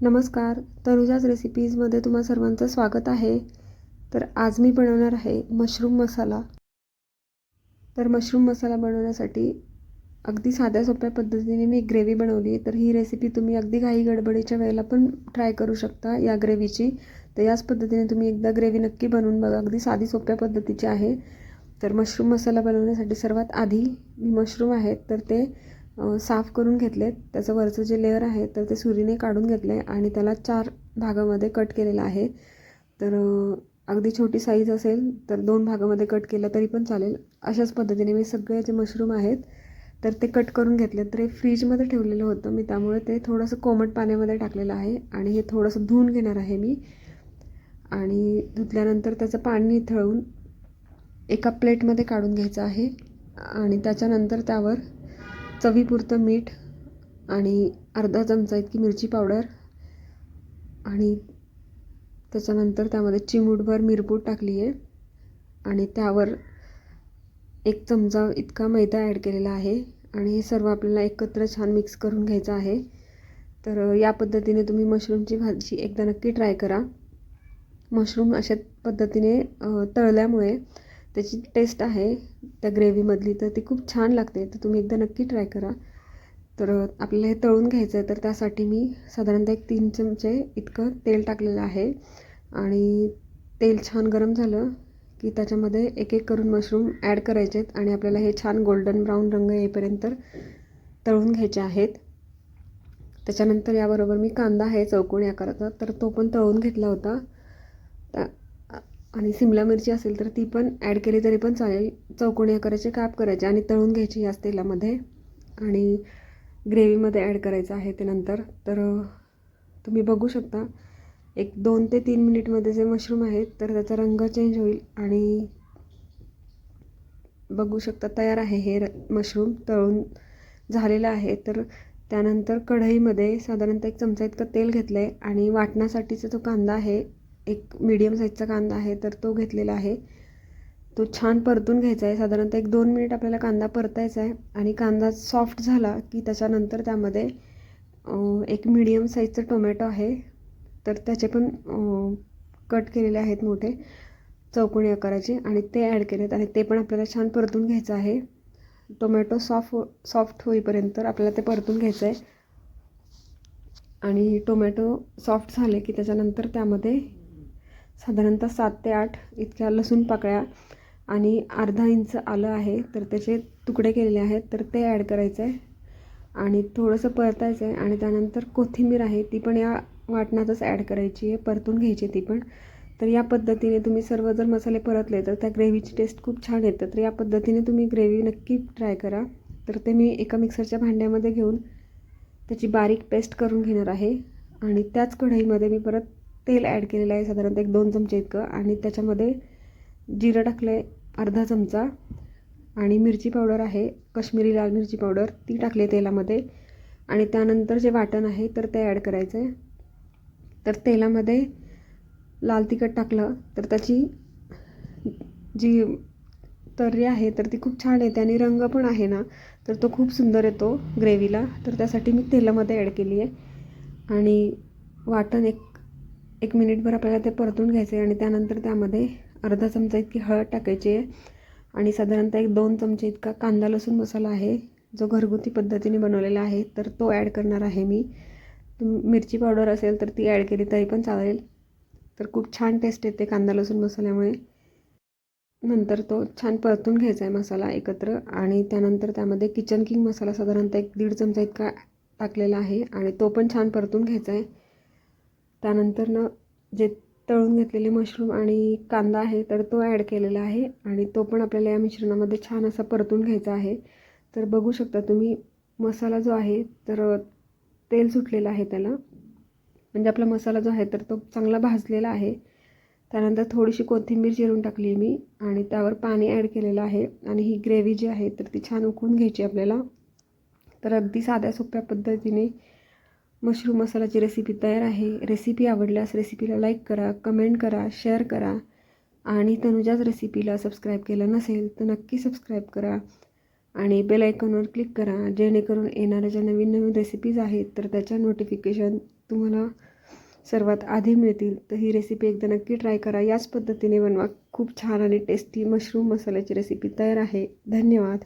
नमस्कार. तनुजाज रेसिपीजमध्ये तुम्हा सर्वांचं स्वागत आहे. तर आज मी बनवणार आहे मशरूम मसाला तर मशरूम मसाला बनवण्यासाठी अगदी साध्या सोप्या पद्धतीने मी ग्रेव्ही बनवली तर ही रेसिपी तुम्ही अगदी घाई गडबडीच्या वेळेला पण ट्राय करू शकता या ग्रेव्हीची तर याच पद्धतीने तुम्ही एकदा ग्रेव्ही नक्की बनवून बघा. अगदी साधी सोप्या पद्धतीची आहे. तर मशरूम मसाला बनवण्यासाठी सर्वात आधी मी मशरूम आहेत तर ते साफ करून घेतलेत. त्याचं वरचं जे लेअर आहे तर ते सुरीने काढून घेतलं आहे आणि त्याला चार भागामध्ये कट केलेलं आहे. तर अगदी छोटी साईज असेल तर दोन भागामध्ये कट केलं तरी पण चालेल. अशाच पद्धतीने मी सगळे जे मशरूम आहेत तर ते कट करून घेतले तर हे फ्रीजमध्ये ठेवलेलं होतं. मी त्यामुळे ते थोडंसं कोमट पाण्यामध्ये टाकलेलं आहे आणि हे थोडंसं धुवून घेणार आहे मी. आणि धुतल्यानंतर त्याचं पाणी थळून एका प्लेटमध्ये काढून घ्यायचं आहे. आणि त्याच्यानंतर त्यावर चवीपुरतं मीठ आणि अर्धा चमचा इतकी मिरची पावडर आणि त्याच्यानंतर त्यामध्ये चिमूटभर मिरपूड टाकली आहे. आणि त्यावर एक चमचा इतका मैदा ॲड केलेला आहे. आणि हे सर्व आपल्याला एकत्र छान मिक्स करून घ्यायचं आहे. तर या पद्धतीने तुम्ही मशरूमची भाजी एकदा नक्की ट्राय करा. मशरूम अशा पद्धतीने तळल्यामुळे त्याची टेस्ट आहे. त्या ग्रेव्हीमधली तर ती खूप छान लागते. तर तुम्ही एकदा नक्की ट्राय करा. तर आपल्याला हे तळून घ्यायचं आहे तर त्यासाठी मी साधारणतः एक तीन चमचे इतकं तेल टाकलेलं आहे. आणि तेल छान गरम झालं की त्याच्यामध्ये एक एक करून मशरूम ॲड करायचे आहेत आणि आपल्याला हे छान गोल्डन ब्राऊन रंग येईपर्यंत तळून घ्यायचे आहेत. त्याच्यानंतर याबरोबर मी कांदा आहे चौकोनी आकाराचा तर तो पण तळून घेतला होता. त्या आणि सिमला मिरची असेल तर ती पण ॲड केली तरी पण चालेल. चौकोनी आकाराचे काप करायचे आणि तळून घ्यायची याच तेलामध्ये. आणि ग्रेव्हीमध्ये ॲड करायचं आहे ते नंतर. तर तुम्ही बघू शकता. एक दोन ते तीन मिनिटमध्ये जे मशरूम आहेत तर त्याचा रंग चेंज होईल आणि बघू शकता तयार आहे हे र- मशरूम तळून झालेलं आहे. तर त्यानंतर कढईमध्ये साधारणतः एक चमचा इतकं तेल घेतलं आहे आणि वाटण्यासाठीचा जो कांदा आहे एक मीडियम साईजचा कांदा आहे तर तो घेतलेला आहे. तो छान परतून घ्यायचा आहे. साधारणतः एक दोन मिनिट आपल्याला कांदा परतायचा आहे. आणि कांदा सॉफ्ट झाला की त्याच्यानंतर त्यामध्ये एक मीडियम साईजचं टोमॅटो आहे. तर त्याचे पण कट केलेले आहेत मोठे. चौकोनी आकाराचे. आणि ते ॲड केलेत. आणि ते पण आपल्याला छान परतून घ्यायचं आहे. टोमॅटो सॉफ्ट हो सॉफ्ट होईपर्यंत आपल्याला ते परतून घ्यायचं आहे. आणि टोमॅटो सॉफ्ट झाले की त्याच्यानंतर त्यामध्ये साधारणतः सात ते आठ इतक्या लसूण पाकळ्या आणि अर्धा इंच आलं आहे. तर त्याचे तुकडे केलेले आहेत. तर ते ॲड करायचं आहे. आणि थोडंसं परतायचं आहे. आणि त्यानंतर कोथिंबीर आहे ती पण या वाटणातच ॲड करायची आहे. परतून घ्यायची ती पण. तर या पद्धतीने तुम्ही सर्व जर मसाले परतले तर त्या ग्रेव्हीची टेस्ट खूप छान येतं. तर या पद्धतीने तुम्ही ग्रेव्ही नक्की ट्राय करा. तर ते मी एका मिक्सरच्या भांड्यामध्ये घेऊन त्याची बारीक पेस्ट करून घेणार आहे. आणि त्याच कढईमध्ये मी परत तेल ॲड केलेलं आहे साधारणतः एक दोन चमचे इतकं. आणि त्याच्यामध्ये जिरं टाकलं आहे अर्धा चमचा. आणि मिरची पावडर आहे कश्मीरी लाल मिरची पावडर ती टाकली आहे तेलामध्ये. आणि त्यानंतर जे वाटण आहे तर ते ॲड करायचं आहे तर तेलामध्ये लाल तिखट टाकलं तर त्याची जी तर्री आहे तर ती खूप छान येते. आणि रंग पण आहे ना तर तो खूप सुंदर येतो ग्रेव्हीला. तर त्यासाठी मी तेलामध्ये ॲड केली आहे आणि वाटण एक एक मिनिटभर आपल्याला ते परतून घ्यायचं आहे आणि त्यानंतर त्यामध्ये अर्धा चमचा इतकी हळद टाकायची आहे. आणि साधारणतः एक दोन चमचे इतका कांदा लसूण मसाला आहे जो घरगुती पद्धतीने बनवलेला आहे. तर तो ॲड करणार आहे मी. मिरची पावडर असेल तर ती ॲड केली तरी पण चालेल. तर खूप छान टेस्ट येते कांदा लसूण मसाल्यामुळे. नंतर तो छान परतून घ्यायचा आहे मसाला एकत्र. आणि त्यानंतर त्यामध्ये किचन किंग मसाला साधारणतः एक दीड चमचा इतका टाकलेला आहे. आणि तो पण छान परतून घ्यायचा आहे. त्यानंतर ना जे तळून घेतलेले मशरूम आणि कांदा आहे तर तो ॲड केलेला आहे आणि तो पण आपल्याला या मिश्रणामध्ये छान असा परतून घ्यायचा आहे. तर बघू शकता तुम्ही मसाला जो आहे तर तेल सुटलेलं आहे त्याला. म्हणजे आपला मसाला जो आहे तर तो चांगला भाजलेला आहे. त्यानंतर थोडीशी कोथिंबीर चिरून टाकली मी आणि त्यावर पाणी ॲड केलेलं आहे आणि ही ग्रेव्ही जी आहे तर ती छान उकळून घ्यायची आपल्याला. तर अगदी साध्या सोप्या पद्धतीने मशरूम मसाल्याची रेसिपी तयार आहे. रेसिपी आवडल्यास रेसिपीला लाईक करा कमेंट करा शेअर करा. आणि तनुजाच रेसिपीला सबस्क्राईब केलं नसेल तर नक्की सबस्क्राईब करा. आणि बेल आयकॉनवर क्लिक करा. जेणेकरून येणाऱ्या ज्या नवीन नवीन रेसिपीज आहेत तर त्याच्या नोटिफिकेशन तुम्हाला सर्वात आधी मिळतील. तर ही रेसिपी एकदा नक्की ट्राय करा. याच पद्धतीने बनवा. खूप छान आणि टेस्टी मशरूम मसाल्याची रेसिपी तयार आहे. धन्यवाद.